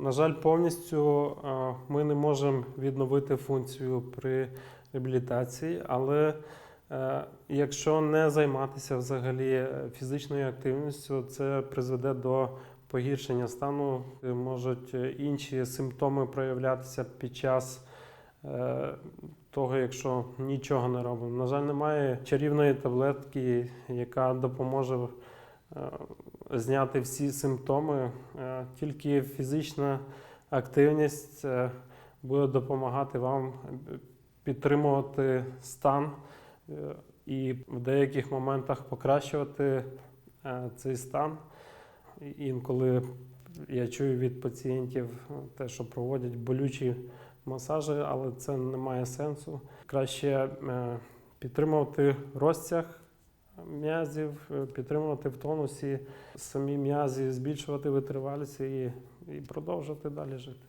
На жаль, повністю е, ми не можемо відновити функцію при реабілітації, але е, якщо не займатися взагалі е, фізичною активністю, це призведе до погіршення стану. Можуть інші симптоми проявлятися під час того, якщо нічого не робимо. На жаль, немає чарівної таблетки, яка допоможе зняти всі симптоми. Е, Тільки фізична активність е, буде допомагати вам е, підтримувати стан і в деяких моментах покращувати цей стан. Інколи я чую від пацієнтів те, що проводять болючі масажі, але це не має сенсу. Краще підтримувати розтяг м'язів, е, підтримувати в тонусі самі м'язі, збільшувати витривалість і, і продовжувати далі жити.